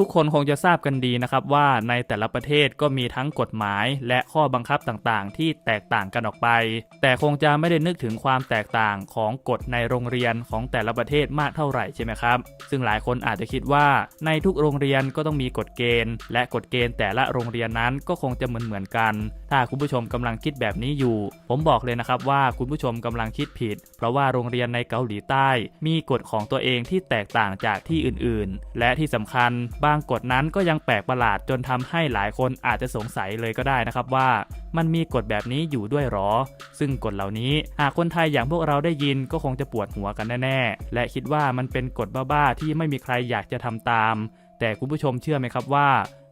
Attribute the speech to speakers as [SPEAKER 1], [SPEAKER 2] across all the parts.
[SPEAKER 1] ทุกคนคงจะทราบกันดีนะครับว่าในแต่ละประเทศก็มีทั้งกฎหมายและข้อบังคับต่างๆ ที่แตกต่างกันออกไป แต่คงจะไม่ได้นึกถึงความแตกต่างของกฎในโรงเรียนของแต่ละประเทศมากเท่าไหร่ใช่ไหมครับ ซึ่งหลายคนอาจจะคิดว่าในทุกโรงเรียนก็ต้องมีกฎเกณฑ์ และกฎเกณฑ์แต่ละโรงเรียนนั้นก็คงจะเหมือนเหมือนๆกัน ถ้าคุณผู้ชมกำลังคิดแบบนี้อยู่ ผมบอกเลยนะครับว่าคุณผู้ชมกำลังคิดผิด เพราะว่าโรงเรียนในเกาหลีใต้ มีกฎของตัวเองที่แตกต่างจากที่อื่นๆ และที่สำคัญบางกฎนั้นก็ยังแปลกประหลาดจนทำให้หลายคนอาจจะสงสัยเลยก็ได้นะครับว่ามันมีกฎแบบนี้อยู่ด้วยหรอ ซึ่งกฎเหล่านี้ หากคนไทยอย่างพวกเราได้ยินก็คงจะปวดหัวกันแน่ๆ และคิดว่ามันเป็นกฎบ้าๆที่ไม่มีใครอยากจะทำตาม แต่คุณผู้ชมเชื่อไหมครับว่า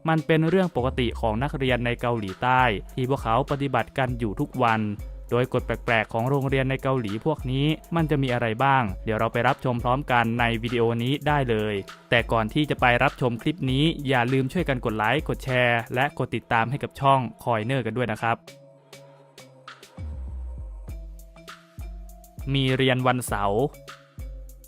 [SPEAKER 1] มันเป็นเรื่องปกติของนักเรียนในเกาหลีใต้ ที่พวกเขาปฏิบัติกันอยู่ทุกวัน โดยกฎแปลกๆ ของโรงเรียนในเกาหลีพวกนี้มันจะมีอะไรบ้าง เดี๋ยวเราไปรับชมพร้อมกันในวิดีโอนี้ได้เลย แต่ก่อนที่จะไปรับชมคลิปนี้อย่าลืมช่วยกันกดไลค์กดแชร์ และกดติดตามให้กับช่องคอยเนอร์กันด้วยนะครับมีเรียนวันเสาร์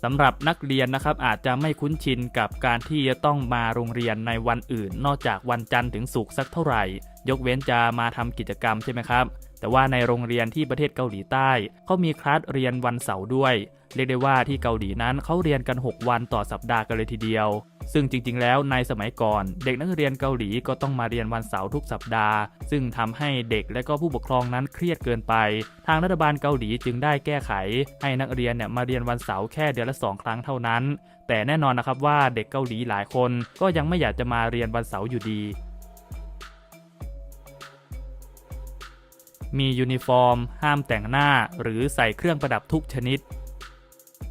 [SPEAKER 1] สำหรับนักเรียนนะครับอาจจะไม่คุ้นชินกับการที่จะต้องมาโรงเรียนในวันอื่น นอกจากวันจันทร์ถึงศุกร์สักเท่าไหร่ยกเว้นจะมาทำกิจกรรมใช่ไหมครับ แต่ว่าในโรงเรียนที่ประเทศเกาหลีใต้เขามีคลาสเรียนวันเสาร์ด้วย เรียกได้ว่าที่เกาหลีนั้นเขาเรียนกัน 6 วันต่อสัปดาห์กันเลยทีเดียว ซึ่งจริง ๆ แล้วในสมัยก่อน เด็กนักเรียนเกาหลีก็ต้องมาเรียนวันเสาร์ทุกสัปดาห์ ซึ่งทำให้เด็กและก็ผู้ปกครองนั้นเครียดเกินไป ทางรัฐบาลเกาหลีจึงได้แก้ไข ให้นักเรียนเนี่ยมาเรียนวันเสาร์แค่เดือนละสองครั้งเท่านั้น แต่แน่นอนนะครับว่าเด็กเกาหลีหลายคนก็ยังไม่อยากจะมาเรียนวันเสาร์อยู่ดี มียูนิฟอร์ม ห้ามแต่งหน้า หรือใส่เครื่องประดับทุกชนิด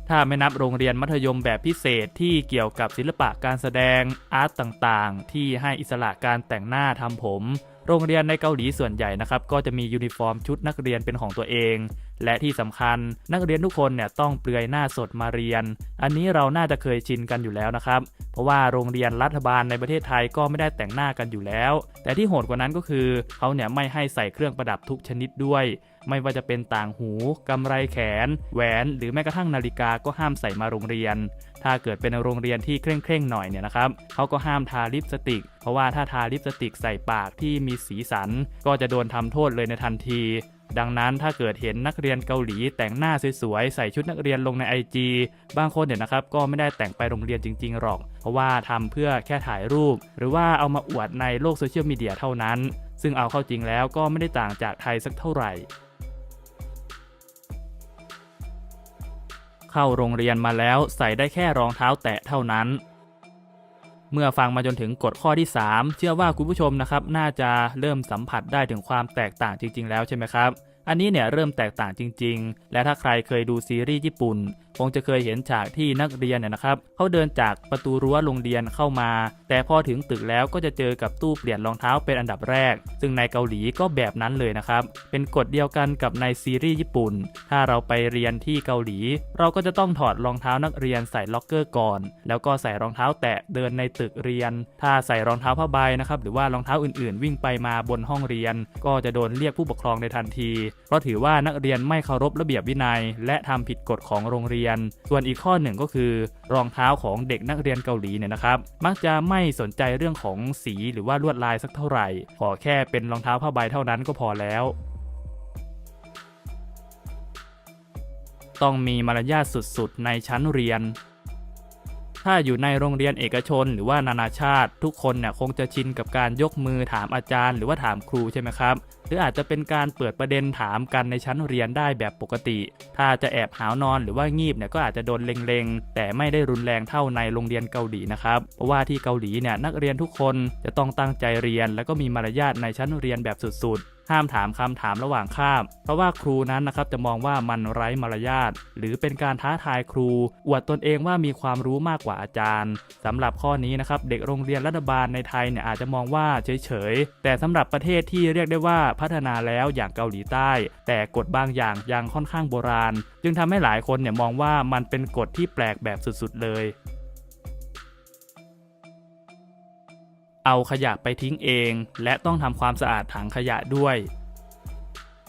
[SPEAKER 1] ถ้าไม่นับโรงเรียนมัธยมแบบพิเศษที่เกี่ยวกับศิลปะการแสดงอาร์ตต่างๆ ที่ให้อิสระการแต่งหน้าทำผม โรงเรียนในเกาหลีส่วนใหญ่นะครับก็จะมียูนิฟอร์มชุดนักเรียนเป็นของตัวเอง และที่สำคัญนักเรียนทุกคนเนี่ยต้องเปลือยหน้าสดมาเรียน อันนี้เราน่าจะเคยชินกันอยู่แล้วนะครับ เพราะว่าโรงเรียนรัฐบาลในประเทศไทยก็ไม่ได้แต่งหน้ากันอยู่แล้ว แต่ที่โหดกว่านั้นก็คือเขาเนี่ยไม่ให้ใส่เครื่องประดับทุกชนิดด้วย ไม่ว่าจะเป็นต่างหูกำไรแขน แหวน หรือแม้กระทั่งนาฬิกาก็ห้ามใส่มาโรงเรียน ถ้าเกิดเป็นโรงเรียนที่เคร่งเคร่งหน่อยเนี่ยนะครับเขาก็ห้ามทาลิปสติก เพราะว่าถ้าทาลิปสติกใส่ปากที่มีสีสัน ก็จะโดนทำโทษเลยในทันทีดังนั้นถ้าเกิดเห็นนักเรียนเกาหลีแต่งหน้าสวยๆ ใส่ชุดนักเรียนลงใน IG บางคนเนี่ยนะครับก็ไม่ได้แต่งไปโรงเรียนจริงๆหรอก เพราะว่าทำเพื่อแค่ถ่ายรูป หรือว่าเอามาอวดในโลกโซเชียลมีเดียเท่านั้น ซึ่งเอาเข้าจริงแล้วก็ไม่ได้ต่างจากไทยสักเท่าไหร่ เข้าโรงเรียนมาแล้วใส่ได้แค่รองเท้าแตะเท่านั้น เมื่อฟังมาจนถึงกฎข้อที่ 3 เชื่อว่าคุณผู้ชมนะครับน่าจะเริ่มสัมผัสได้ถึงความแตกต่างจริง ๆ แล้วใช่ไหมครับ อันนี้เนี่ยเริ่มแตกต่างจริง ๆ และถ้าใครเคยดูซีรีส์ญี่ปุ่น คงจะเคยเห็นฉากที่นักเรียนเนี่ยนะครับเขาเดินจากประตูรั้วโรงเรียนเข้ามา แต่พอถึงตึกแล้วก็จะเจอกับตู้เปลี่ยนรองเท้าเป็นอันดับแรก ซึ่งในเกาหลีก็แบบนั้นเลยนะครับ เป็นกฎเดียวกันกับในซีรีส์ญี่ปุ่น ถ้าเราไปเรียนที่เกาหลี เราก็จะต้องถอดรองเท้านักเรียนใส่ล็อกเกอร์ก่อน แล้วก็ใส่รองเท้าแตะเดินในตึกเรียน ถ้าใส่รองเท้าผ้าใบนะครับหรือว่ารองเท้าอื่นๆ วิ่งไปมาบนห้องเรียน ก็จะโดนเรียกผู้ปกครองในทันที เพราะถือว่านักเรียนไม่เคารพระเบียบวินัย และทำผิดกฎของโรงเรียนส่วนอีกข้อหนึ่งก็คือ รองเท้าของเด็กนักเรียนเกาหลีเนี่ยนะครับมักจะไม่สนใจเรื่องของสีหรือว่าลวดลายสักเท่าไหร่ ขอแค่เป็นรองเท้าผ้าใบเท่านั้นก็พอแล้วต้องมีมารยาทสุดๆ ในชั้นเรียน ถ้าอยู่ในโรงเรียนเอกชน หรือว่านานาชาติ ทุกคนเนี่ยคงจะชินกับการยกมือถามอาจารย์ หรือว่าถามครูใช่ไหมครับหรืออาจจะเป็นการเปิดประเด็นถามกันในชั้นเรียนได้แบบปกติ ถ้าจะแอบหาวนอนหรือว่างีบเนี่ยก็อาจจะโดนเล็งๆ แต่ไม่ได้รุนแรงเท่าในโรงเรียนเกาหลีนะครับ เพราะว่าที่เกาหลีเนี่ยนักเรียนทุกคนจะต้องตั้งใจเรียน แล้วก็มีมารยาทในชั้นเรียนแบบสุดๆ ห้ามถามคำถามระหว่างคาบ เพราะว่าครูนั้นนะครับจะมองว่ามันไร้มารยาทหรือเป็นการท้าทายครู อวดตนเองว่ามีความรู้มากกว่าอาจารย์สำหรับข้อนี้นะครับเด็กโรงเรียนรัฐบาลในไทยเนี่ยอาจจะมองว่าเฉยๆแต่สำหรับประเทศที่เรียกได้ว่าพัฒนาแล้วอย่างเกาหลีใต้ แต่กฎบางอย่างยังค่อนข้างโบราณ จึงทำให้หลายคนเนี่ยมองว่ามันเป็นกฎที่แปลกแบบสุดๆเลย เอาขยะไปทิ้งเอง และต้องทำความสะอาดถังขยะด้วย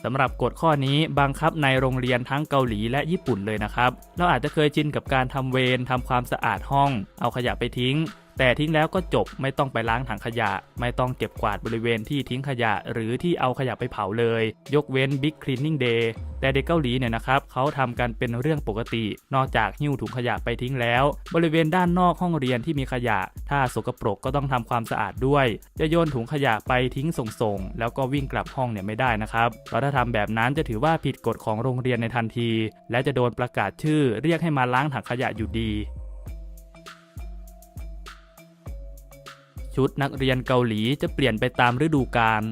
[SPEAKER 1] สำหรับกฎข้อนี้บังคับในโรงเรียนทั้งเกาหลีและญี่ปุ่นเลยนะครับ เราอาจจะเคยชินกับการทำเวรทำความสะอาดห้อง เอาขยะไปทิ้ง แต่ทิ้งแล้วก็จบไม่ต้องไปล้างถังขยะ ไม่ต้องเก็บกวาดบริเวณที่ทิ้งขยะ หรือที่เอาขยะไปเผาเลย ยกเว้น Big Cleaning Day แต่เด็กเกาหลีเนี่ยนะครับเขาทำกันเป็นเรื่องปกติ นอกจากหิ้วถุงขยะไปทิ้งแล้ว บริเวณด้านนอกห้องเรียนที่มีขยะ ถ้าสกปรกก็ต้องทำความสะอาดด้วย จะโยนถุงขยะไปทิ้งส่งๆแล้วก็วิ่งกลับห้องเนี่ยไม่ได้นะครับเพราะถ้าทำแบบนั้นจะถือว่าผิดกฎของโรงเรียนในทันที และจะโดนประกาศชื่อเรียกให้มาล้างถังขยะอยู่ดี ชุดนักเรียนเกาหลีจะเปลี่ยนไปตามฤดูกาล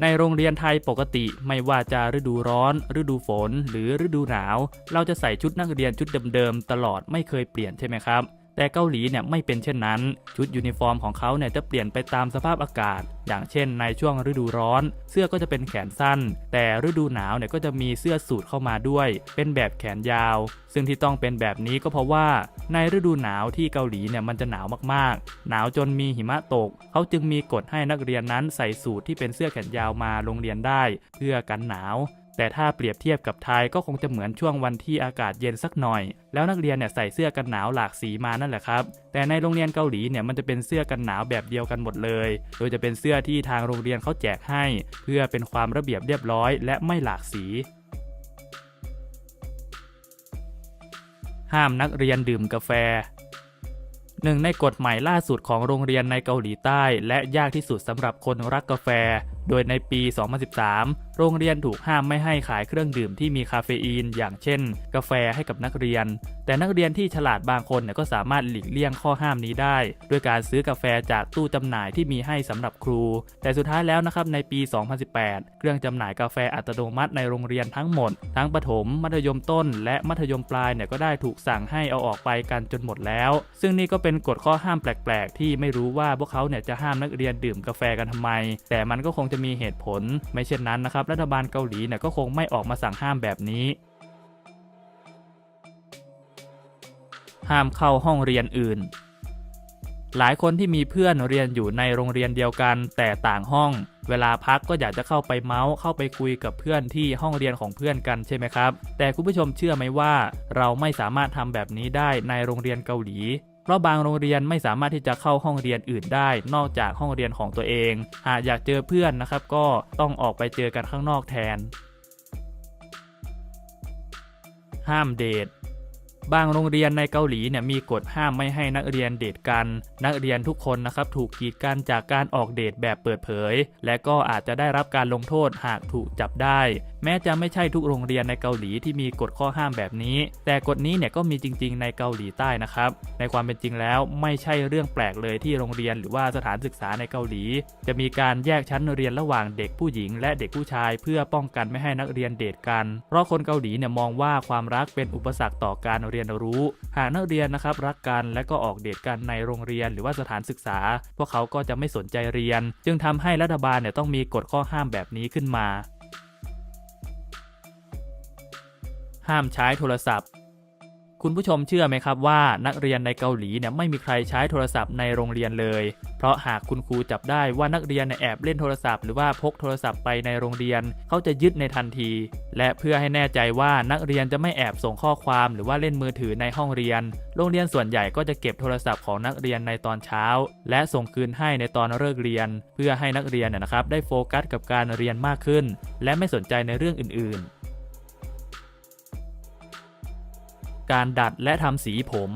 [SPEAKER 1] ในโรงเรียนไทยปกติไม่ว่าจะฤดูร้อน ฤดูฝน หรือฤดูหนาว เราจะใส่ชุดนักเรียนชุดเดิมๆตลอดไม่เคยเปลี่ยนใช่ไหมครับ แต่เกาหลีเนี่ยไม่เป็นเช่นนั้น ชุดยูนิฟอร์มของเขาเนี่ยจะเปลี่ยนไปตามสภาพอากาศ อย่างเช่นในช่วงฤดูร้อน เสื้อก็จะเป็นแขนสั้น แต่ฤดูหนาวเนี่ยก็จะมีเสื้อสูทเข้ามาด้วย เป็นแบบแขนยาว ซึ่งที่ต้องเป็นแบบนี้ก็เพราะว่า ในฤดูหนาวที่เกาหลีเนี่ยมันจะหนาวมากๆ หนาวจนมีหิมะตก เขาจึงมีกฎให้นักเรียนนั้นใส่สูทที่เป็นเสื้อแขนยาวมาโรงเรียนได้ เพื่อกันหนาว แต่ถ้าเปรียบเทียบกับไทยก็คงจะเหมือนช่วงวันที่อากาศเย็นสักหน่อย แล้วนักเรียนเนี่ยใส่เสื้อกันหนาวหลากสีมานั่นแหละครับ แต่ในโรงเรียนเกาหลีเนี่ยมันจะเป็นเสื้อกันหนาวแบบเดียวกันหมดเลย โดยจะเป็นเสื้อที่ทางโรงเรียนเขาแจกให้ เพื่อเป็นความระเบียบเรียบร้อย และไม่หลากสีห้ามนักเรียนดื่มกาแฟ หนึ่งในกฎใหม่ล่าสุดของโรงเรียนในเกาหลีใต้ และยากที่สุดสำหรับคนรักกาแฟ โดยในปี 2013 โรงเรียนถูกห้ามไม่ให้ขายเครื่องดื่มที่มีคาเฟอีน อย่างเช่น กาแฟให้กับนักเรียน แต่นักเรียนที่ฉลาดบางคนเนี่ยก็สามารถหลีกเลี่ยงข้อห้ามนี้ได้ ด้วยการซื้อกาแฟจากตู้จำหน่ายที่มีให้สำหรับครู แต่สุดท้ายแล้วนะครับในปี 2018 เครื่องจำหน่ายกาแฟอัตโนมัติในโรงเรียนทั้งหมด ทั้งประถม มัธยมต้น และมัธยมปลายเนี่ยก็ได้ถูกสั่งให้เอาออกไปกันจนหมดแล้ว ซึ่งนี่ก็เป็น็นกฎข้อห้ามแปลก ๆ ที่ไม่รู้ว่าพวกเขาเนี่ยจะห้ามนักเรียนดื่มกาแฟกันทำไม แต่มันก็คงจะมีเหตุผล ไม่เช่นนั้นนะครับ รัฐบาลเกาหลีเนี่ยก็คงไม่ออกมาสั่งห้ามแบบนี้ห้ามเข้าห้องเรียนอื่น หลายคนที่มีเพื่อนเรียนอยู่ในโรงเรียนเดียวกัน แต่ต่างห้อง เวลาพักก็อยากจะเข้าไปเมาส์เข้าไปคุยกับเพื่อนที่ห้องเรียนของเพื่อนกันใช่ไหมครับ แต่คุณผู้ชมเชื่อไหมว่า เราไม่สามารถทำแบบนี้ได้ในโรงเรียนเกาหลี เพราะบางโรงเรียนไม่สามารถที่จะเข้าห้องเรียนอื่นได้ นอกจากห้องเรียนของตัวเอง หากอยากเจอเพื่อนนะครับ ก็ต้องออกไปเจอกันข้างนอกแทน ห้ามเดทบางโรงเรียนในเกาหลีเนี่ยมีกฎห้ามไม่ให้นักเรียนเดทกัน นักเรียนทุกคนนะครับถูกกีดกันจากการออกเดทแบบเปิดเผย และก็อาจจะได้รับการลงโทษหากถูกจับได้ แม้จะไม่ใช่ทุกโรงเรียนในเกาหลีที่มีกฎข้อห้ามแบบนี้ แต่กฎนี้เนี่ยก็มีจริง ๆ ในเกาหลีใต้นะครับ ในความเป็นจริงแล้วไม่ใช่เรื่องแปลกเลยที่โรงเรียนหรือว่าสถานศึกษาในเกาหลี จะมีการแยกชั้นเรียนระหว่างเด็กผู้หญิง และเด็กผู้ชาย เพื่อป้องกันไม่ให้นักเรียนเดทกัน เพราะคนเกาหลีเนี่ยมองว่าความรักเป็นอุปสรรคต่อการเรียนรู้ หากนักเรียนนะครับรักกันและก็ออกเดทกันในโรงเรียนหรือว่าสถานศึกษา พวกเขาก็จะไม่สนใจเรียน จึงทำให้รัฐบาลเนี่ยต้องมีกฎข้อห้ามแบบนี้ขึ้นมา ห้ามใช้โทรศัพท์ คุณผู้ชมเชื่อไหมครับว่านักเรียนในเกาหลีเนี่ยไม่มีใครใช้โทรศัพท์ในโรงเรียนเลย เพราะหากคุณครูจับได้ว่านักเรียนแอบเล่นโทรศัพท์หรือว่าพกโทรศัพท์ไปในโรงเรียนเขาจะยึดในทันที และเพื่อให้แน่ใจว่านักเรียนจะไม่แอบส่งข้อความหรือว่าเล่นมือถือในห้องเรียน โรงเรียนส่วนใหญ่ก็จะเก็บโทรศัพท์ของนักเรียนในตอนเช้า และส่งคืนให้ในตอนเลิกเรียน เพื่อให้นักเรียนเนยนะครับได้โฟกัสกับการเรียนมากขึ้น และไม่สนใจในเรื่องอื่น ๆ การดัดและทำสีผม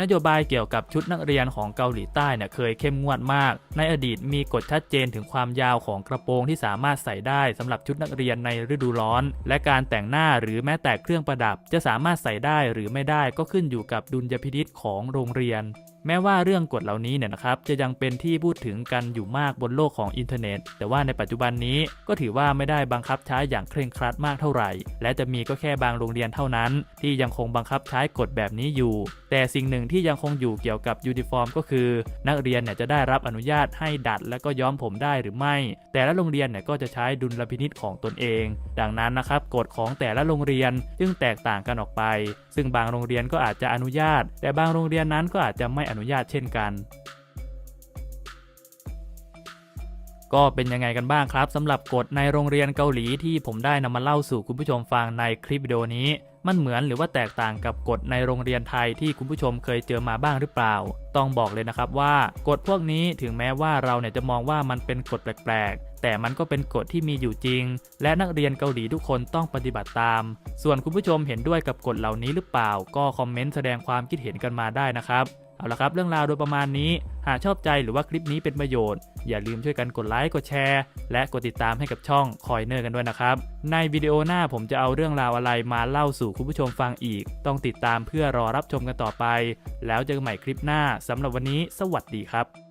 [SPEAKER 1] นโยบายเกี่ยวกับชุดนักเรียนของเกาหลีใต้เนี่ยเคยเข้มงวดมาก ในอดีตมีกฎชัดเจนถึงความยาวของกระโปรงที่สามารถใส่ได้สำหรับชุดนักเรียนในฤดูร้อน และการแต่งหน้าหรือแม้แต่เครื่องประดับ จะสามารถใส่ได้หรือไม่ได้ก็ขึ้นอยู่กับดุลยพินิษของโรงเรียน แม้ว่าเรื่องกฎเหล่านี้เนี่ยนะครับจะยังเป็นที่พูดถึงกันอยู่มากบนโลกของอินเทอร์เน็ต แต่ว่าในปัจจุบันนี้ก็ถือว่าไม่ได้บังคับใช้อย่างเคร่งครัดมากเท่าไหร่ และจะมีก็แค่บางโรงเรียนเท่านั้น ที่ยังคงบังคับใช้กฎแบบนี้อยู่ แต่สิ่งหนึ่งที่ยังคงอยู่เกี่ยวกับยูนิฟอร์ม ก็คือ นักเรียนเนี่ยจะได้รับอนุญาตให้ดัด และก็ย้อมผมได้หรือไม่ แต่ละโรงเรียนเนี่ยก็จะใช้ดุลพินิจของตนเอง ดังนั้นนะครับกฎของแต่ละโรงเรียนจึงแตกต่างกันออกไป ซึ่งบางโรงเรียนก็อาจจะอนุญาต แต่บางโรงเรียนนั้นก็อาจจะไม่อนุญาตเช่นกัน ก็เป็นยังไงกันบ้างครับสำหรับกฎในโรงเรียนเกาหลีที่ผมได้นำมาเล่าสู่คุณผู้ชมฟังในคลิปวิดีโอนี้ มันเหมือนหรือว่าแตกต่างกับกฎในโรงเรียนไทยที่คุณผู้ชมเคยเจอมาบ้างหรือเปล่า ต้องบอกเลยนะครับว่ากฎพวกนี้ถึงแม้ว่าเราเนี่ยจะมองว่ามันเป็นกฎแปลกๆแต่มันก็เป็นกฎที่มีอยู่จริง และนักเรียนเกาหลีทุกคนต้องปฏิบัติตาม ส่วนคุณผู้ชมเห็นด้วยกับกฎเหล่านี้หรือเปล่า ก็คอมเมนต์แสดงความคิดเห็นกันมาได้นะครับ เอาละครับ เรื่องราวโดยประมาณนี้ หากชอบใจหรือว่าคลิปนี้เป็นประโยชน์ อย่าลืมช่วยกันกดไลค์กดแชร์ และกดติดตามให้กับช่องคอยเนอร์กันด้วยนะครับ ในวิดีโอหน้าผมจะเอาเรื่องราวอะไรมาเล่าสู่คุณผู้ชมฟังอีก ต้องติดตามเพื่อรอรับชมกันต่อไป แล้วเจอกันใหม่คลิปหน้าสำหรับวันนี้ สวัสดีครับ